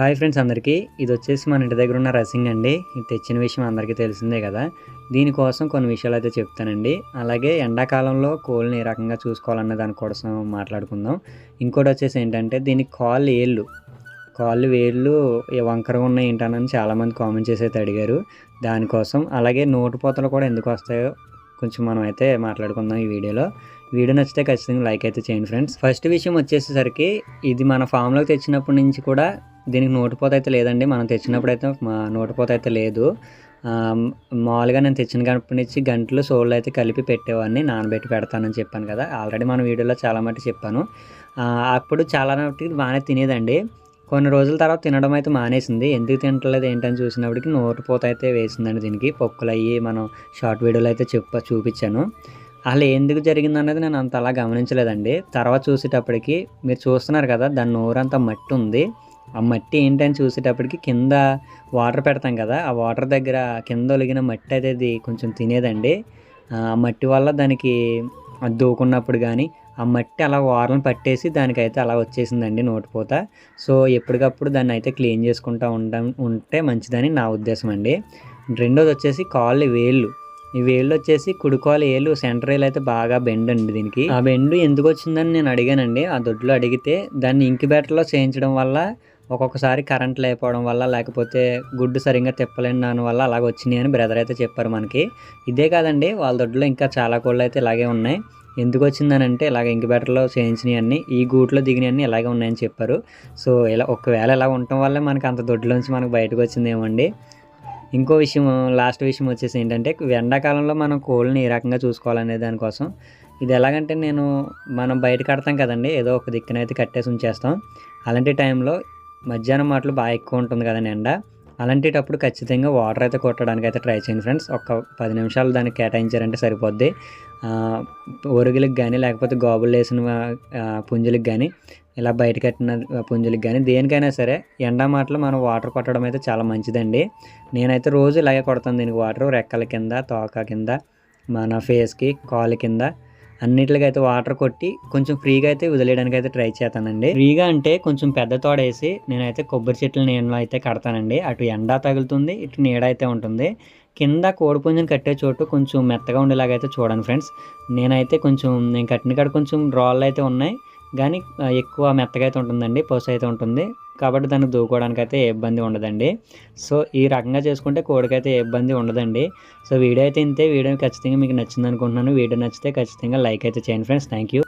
Hi friends అందరికీ. ఇది వచ్చేసి మన ఇంటి దగ్గర ఉన్న రసింగ్ అండి. ఇది తెచ్చిన విషయం అందరికీ తెలిసిందే కదా. దీనికోసం కొన్ని విషయాలు అయితే చెప్తానండి. అలాగే ఎండాకాలంలో కోళ్ళని ఏ రకంగా చూసుకోవాలన్న దానికోసం మాట్లాడుకుందాం. ఇంకోటి వచ్చేసి ఏంటంటే దీనికి కాళ్ళు ఏళ్ళు. కాళ్ళు వేళ్ళు వంకరగా ఉన్నాయి ఏంటని చాలామంది కామెంట్ చేసి అయితే అడిగారు. దానికోసం అలాగే నోటుపోతలు కూడా ఎందుకు వస్తాయో కొంచెం మనం అయితే మాట్లాడుకుందాం ఈ వీడియోలో. వీడియో నచ్చితే ఖచ్చితంగా లైక్ అయితే చేయండి ఫ్రెండ్స్. ఫస్ట్ విషయం వచ్చేసరికి ఇది మన ఫామ్లోకి తెచ్చినప్పటి నుంచి కూడా దీనికి నోటిపోత అయితే లేదండి. మనం తెచ్చినప్పుడు అయితే మా నోటిపోత అయితే లేదు. మామూలుగా నేను తెచ్చిన గంట నుంచి గంటలు సోళ్ళు అయితే కలిపి పెట్టేవాడిని. నానబెట్టి పెడతానని చెప్పాను కదా. ఆల్రెడీ మన వీడియోలో చాలా మట్టి చెప్పాను. అప్పుడు చాలా బాగానే తినేదండి. కొన్ని రోజుల తర్వాత తినడం అయితే మానేసింది. ఎందుకు తినట్లేదు ఏంటని చూసినప్పటికి నోటిపోత అయితే వేసిందండి దీనికి. పొక్కులు అయ్యి మనం షార్ట్ వీడియోలో అయితే చెప్ప చూపించాను. అసలు ఎందుకు జరిగింది అన్నది నేను అంత అలా గమనించలేదండి. తర్వాత చూసేటప్పటికి మీరు చూస్తున్నారు కదా దాని నోరంతా మట్టి ఉంది. ఆ మట్టి ఏంటని చూసేటప్పటికి కింద వాటర్ పెడతాం కదా ఆ వాటర్ దగ్గర కింద ఒలిగిన మట్టి అనేది అది కొంచెం తినేదండి. ఆ మట్టి వల్ల దానికి దూకున్నప్పుడు కానీ ఆ మట్టి అలా వారలను పట్టేసి దానికైతే అలా వచ్చేసిందండి నోటిపోత. సో ఎప్పటికప్పుడు దాన్ని అయితే క్లీన్ చేసుకుంటూ ఉండడం ఉంటే మంచిదని నా ఉద్దేశం అండి. రెండోది వచ్చేసి కాళ్ళు వేళ్ళు. ఈ వేళ్ళు వచ్చేసి కుడుకోలు ఏళ్ళు సెంటర్ వేలు అయితే బాగా బెండ్ అండి దీనికి. ఆ బెండ్ ఎందుకు వచ్చిందని నేను అడిగానండి. ఆ దొడ్లో అడిగితే దాన్ని ఇంక్యుబేటర్లో చేయించడం వల్ల ఒక్కొక్కసారి కరెంట్ లేకపోవడం వల్ల లేకపోతే గుడ్డు సరిగ్గా తిప్పలేని దాని వల్ల అలాగ వచ్చినాయి అని బ్రదర్ అయితే చెప్పారు మనకి. ఇదే కాదండి వాళ్ళ దొడ్లో ఇంకా చాలా కోళ్ళు అయితే ఇలాగే ఉన్నాయి. ఎందుకు వచ్చిందనంటే ఇలాగ ఇంక్యుబేటర్లో చేయించినవి అన్నీ ఈ గూట్లో దిగినవి అన్నీ ఇలాగే ఉన్నాయని చెప్పారు. సో ఇలా ఒకవేళ ఇలా ఉండటం వల్ల మనకి అంత దొడ్లోంచి మనకు బయటకు వచ్చిందేమండి ఇంకో విషయం లాస్ట్ విషయం వచ్చేసి ఏంటంటే ఎండాకాలంలో మనం కోళ్ళని ఏ రకంగా చూసుకోవాలనే దానికోసం ఇది ఎలాగంటే నేను మనం బయట కడతాం కదండి ఏదో ఒక దిక్కునైతే కట్టేసి ఉంచేస్తాం. అలాంటి టైంలో మధ్యాహ్నం మాటలు బాగా ఎక్కువ ఉంటుంది కదండి ఎండ అలాంటిటప్పుడు ఖచ్చితంగా వాటర్ అయితే కొట్టడానికి అయితే ట్రై చేయండి ఫ్రెండ్స్ ఒక పది నిమిషాలు దానికి కేటాయించారంటే సరిపోద్ది. ఆ, ఒరుగులకు కానీ లేకపోతే గోబులు వేసిన పుంజులకు కానీ ఇలా బయట కట్టిన పుంజులకు కానీ దేనికైనా సరే ఎండా మాటలు మనం వాటర్ కొట్టడం అయితే చాలా మంచిదండి. నేనైతే రోజు ఇలాగే కొడతాను దీనికి వాటర్ రెక్కల కింద తోక కింద మన ఫేస్కి కాలు కింద అన్నిటికి అయితే వాటర్ కొట్టి కొంచెం ఫ్రీగా అయితే వదిలేయడానికి అయితే ట్రై చేస్తానండి. ఫ్రీగా అంటే కొంచెం పెద్ద తోడేసి నేనైతే కొబ్బరి చెట్లు నేను అయితే కడతానండి. అటు ఎండ తగులుతుంది ఇటు నీడ అయితే ఉంటుంది. కింద కోడిపుంజను కట్టే చోటు కొంచెం మెత్తగా ఉండేలాగా అయితే చూడండి ఫ్రెండ్స్. నేనైతే కొంచెం నేను కట్టిన కాడ కొంచెం రాళ్ళు అయితే ఉన్నాయి. కానీ ఎక్కువ మెత్తగా అయితే ఉంటుందండి పసు అయితే ఉంటుంది. కాబట్టి దాన్ని దూకోవడానికి అయితే ఏ ఇబ్బంది ఉండదండి. సో ఈ రకంగా చేసుకుంటే కోడికైతే ఏ ఇబ్బంది ఉండదండి. సో వీడియో అయితే ఇంతే. వీడియో ఖచ్చితంగా మీకు నచ్చింది అనుకుంటున్నాను వీడియో నచ్చితే ఖచ్చితంగా లైక్ అయితే చేయండి ఫ్రెండ్స్. Thank you